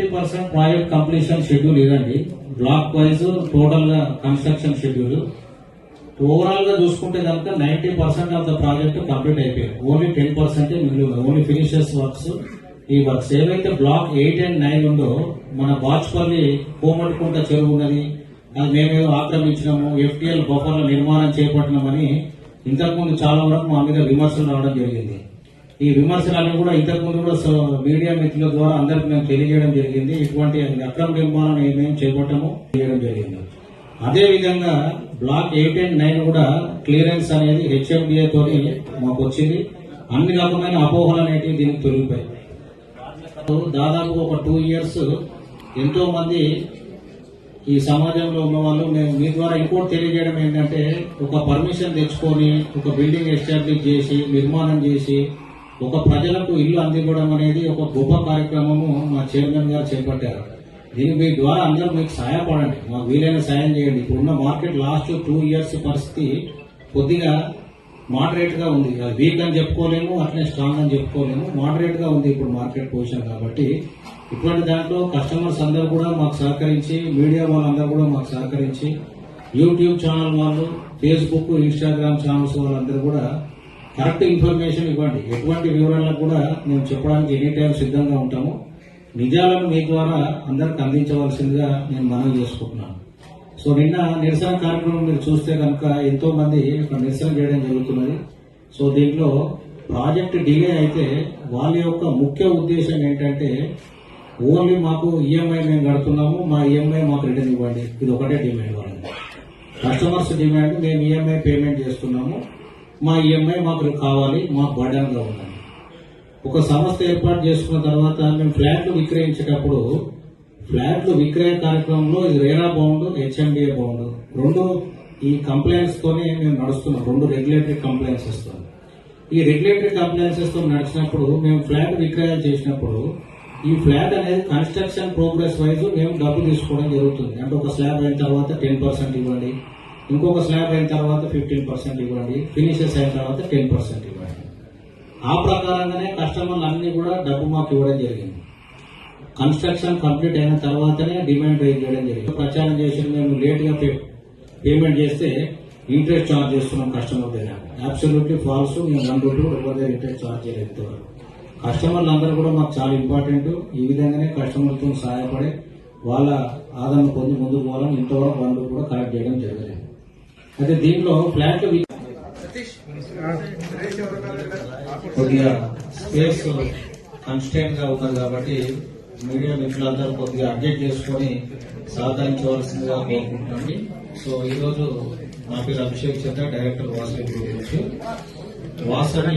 Ninety percent project completion schedule ఇదండి. Block wise టోటల్గా construction schedule ఓవరాల్గా చూసుకుంటే కనుక ninety percent of the project complete అయిపోయింది. ఓన్లీ టెన్ పర్సెంట్ మిగిలి ఓన్లీ ఫినిషెస్ వర్క్స్ ఈ వర్క్స్ ఏవైతే బ్లాక్ ఎయిట్ అండ్ నైన్ ఉందో మన బాచ్పల్లి కోమటికుంట చెరువు ఉన్నది అది మేమేదో ఆక్రమించినాము ఎఫ్టీఎల్ బఫర్ల నిర్మాణం చేపట్టినామని ఇంతకుముందు చాలా వరకు మా మీద విమర్శలు రావడం జరిగింది. ఈ విమర్శలను కూడా ఇంతకుముందు కూడా సో- మీడియా మిత్రుల ద్వారా అందరికి మేము తెలియజేయడం జరిగింది. ఇటువంటి అక్రమ నిర్మాణం మేము చేపట్టము చేయడం జరిగింది. అదే విధంగా బ్లాక్ ఎయిట్ అండ్ నైన్ కూడా క్లియరెన్స్ అనేది హెచ్ఎండిఏ తోని మాకు వచ్చింది. అన్ని రకమైన అపోహలు అనేటివి దీనికి తొలగిపోయాయి. దాదాపు ఒక టూ ఇయర్స్ ఎంతో మంది ఈ సమాజంలో ఉన్న వాళ్ళు మేము మీ ద్వారా ఇంకోటి తెలియజేయడం ఏంటంటే ఒక పర్మిషన్ తెచ్చుకొని ఒక బిల్డింగ్ ఎస్టాబ్లిష్ చేసి నిర్మాణం చేసి ఒక ప్రజలకు ఇల్లు అందివ్వడం అనేది ఒక గొప్ప కార్యక్రమము మా చైర్మన్ గారు చేపట్టారు. దీని మీ ద్వారా అందరూ మీకు సహాయపడండి. మాకు వీలైన సాయం చేయండి. ఇప్పుడున్న మార్కెట్ లాస్ట్ టూ ఇయర్స్ పరిస్థితి కొద్దిగా మోడరేట్గా ఉంది. వీక్ అని చెప్పుకోలేము అట్లనే స్ట్రాంగ్ అని చెప్పుకోలేము. మోడరేట్గా ఉంది ఇప్పుడు మార్కెట్ పొజిషన్ కాబట్టి ఇటువంటి దాంట్లో కస్టమర్స్ అందరూ కూడా మాకు సహకరించి మీడియా వాళ్ళందరూ కూడా మాకు సహకరించి యూట్యూబ్ ఛానల్ వాళ్ళు ఫేస్బుక్ ఇన్స్టాగ్రామ్ ఛానల్స్ వాళ్ళందరూ కూడా కరెక్ట్ ఇన్ఫర్మేషన్ ఇవ్వండి. ఎటువంటి వివరాలకు కూడా మేము చెప్పడానికి ఎనీ టైం సిద్ధంగా ఉంటాము. నిజాలను మీ ద్వారా అందరికి అందించవలసిందిగా నేను మనవి చేసుకుంటున్నాను. సో నిన్న నిరసన కార్యక్రమం మీరు చూస్తే కనుక ఎంతో మంది ఇక్కడ నిరసన చేయడం జరుగుతున్నది. సో దీంట్లో ప్రాజెక్ట్ డిలే అయితే వాళ్ళ యొక్క ముఖ్య ఉద్దేశం ఏంటంటే ఓన్లీ మాకు ఈఎంఐ మేము కడుతున్నాము మా ఈఎంఐ మాకు రిటర్న్ ఇవ్వండి. ఇది ఒకటే డిమాండ్ వాళ్ళది. కస్టమర్స్ డిమాండ్ మేము ఈఎంఐ పేమెంట్ చేస్తున్నాము. మా ఈఎంఐ మాకు కావాలి మాకు బర్డన్గా ఉండాలి. ఒక సంస్థ ఏర్పాటు చేసుకున్న తర్వాత మేము ఫ్లాట్లు విక్రయించేటప్పుడు ఫ్లాట్లు విక్రయ కార్యక్రమంలో ఇది రేరా బౌండ్ హెచ్ఎండిఏ బౌండ్. రెండు ఈ కంప్లైంట్స్తోనే మేము నడుస్తున్నాం రెండు రెగ్యులేటరీ కంప్లైంట్స్ ఈ రెగ్యులేటరీ కంప్లైంట్స్తో నడిచినప్పుడు మేము ఫ్లాట్ విక్రయాలు చేసినప్పుడు ఈ ఫ్లాట్ అనేది కన్స్ట్రక్షన్ ప్రోగ్రెస్ వైజ్ మేము డబ్బు తీసుకోవడం జరుగుతుంది. అంటే ఒక స్లాబ్ అయిన తర్వాత టెన్ పర్సెంట్ ఇవ్వండి ఇంకొక స్లాబ్ అయిన తర్వాత ఫిఫ్టీన్ పర్సెంట్ ఇవ్వండి. ఫినిషెస్ అయిన తర్వాత టెన్ పర్సెంట్ ఇవ్వండి. ఆ ప్రకారంగానే కస్టమర్లు అన్ని కూడా డబ్బు మాకు ఇవ్వడం జరిగింది. కన్స్ట్రక్షన్ కంప్లీట్ అయిన తర్వాతనే డిమాండ్ రైజ్ చేయడం జరిగింది. ప్రచారం చేసి మేము లేట్గా పే- పేమెంట్ చేస్తే ఇంట్రెస్ట్ ఛార్జ్ చేస్తున్నాం కస్టమర్ దగ్గర. అబ్సల్యూట్లీ ఫాల్స్ మేము వన్ రూపీ దగ్గర ఇంట్రెస్ట్ ఛార్జ్ చేయలేదు కస్టమర్లు అందరూ కూడా మాకు చాలా ఇంపార్టెంట్ ఈ విధంగానే కస్టమర్తో సహాయపడి వాళ్ళ ఆదరణ పొంది ముందుకు పోవాలని ఇంతవరకు వాళ్ళు కూడా కలెక్ట్ చేయడం జరగలేదు అయితే దీంట్లో ఫ్లాట్ కొద్దిగా స్పేస్ కన్స్టెంట్గా ఉన్నది కాబట్టి మీడియా మిత్రులందరూ కొద్దిగా అప్డేట్ చేసుకొని సహకరించవలసిందిగా కోరుకుంటున్నాండి సో ఈ రోజు నా పేరు అభిషేక్ చంద్ర డైరెక్టర్ వాసవి గ్రూప్ నుంచి. వాసవి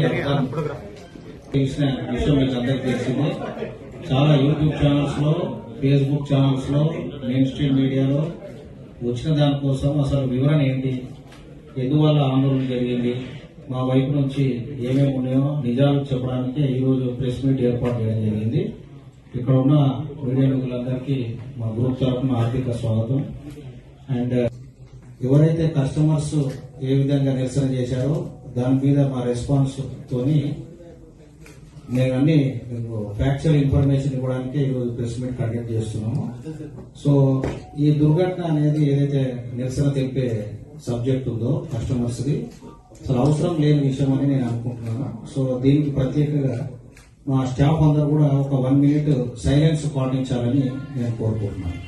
తెలిసిన విషయం మీకు అందరికీ తెలిసిందే. చాలా యూట్యూబ్ ఛానల్స్లో ఫేస్బుక్ ఛానల్స్లో మెయిన్ స్ట్రీమ్ మీడియాలో వచ్చిన దానికోసం అసలు వివరణ ఏంటి? ఎందువల్ల ఆందోళన జరిగింది? మా వైపు నుంచి ఏమేమి ఉన్నాయో నిజాలు చెప్పడానికి ఈరోజు ప్రెస్ మీట్ ఏర్పాటు చేయడం జరిగింది. ఇక్కడ ఉన్న మీడియా మిత్రులందరికీ మా గ్రూప్ తరఫున ఆర్థిక స్వాగతం. అండ్ ఎవరైతే కస్టమర్స్ ఏ విధంగా నిరసన చేశారో దాని మీద మా రెస్పాన్స్ తోని నేను అన్ని ఫ్యాక్చువల్ ఇన్ఫర్మేషన్ ఇవ్వడానికి ఈరోజు ప్రెస్ మీట్ కండక్ట్ చేస్తున్నాము. సో ఈ దుర్ఘటన అనేది ఏదైతే నిరసన తెలిపే సబ్జెక్ట్ ఉందో కస్టమర్స్ది అసలు అవసరం లేని విషయం అని నేను అనుకుంటున్నాను. సో దీనికి ప్రత్యేకంగా మా స్టాఫ్ అందరూ కూడా ఒక వన్ మినిట్ సైలెన్స్ పాటించాలని నేను కోరుకుంటున్నాను.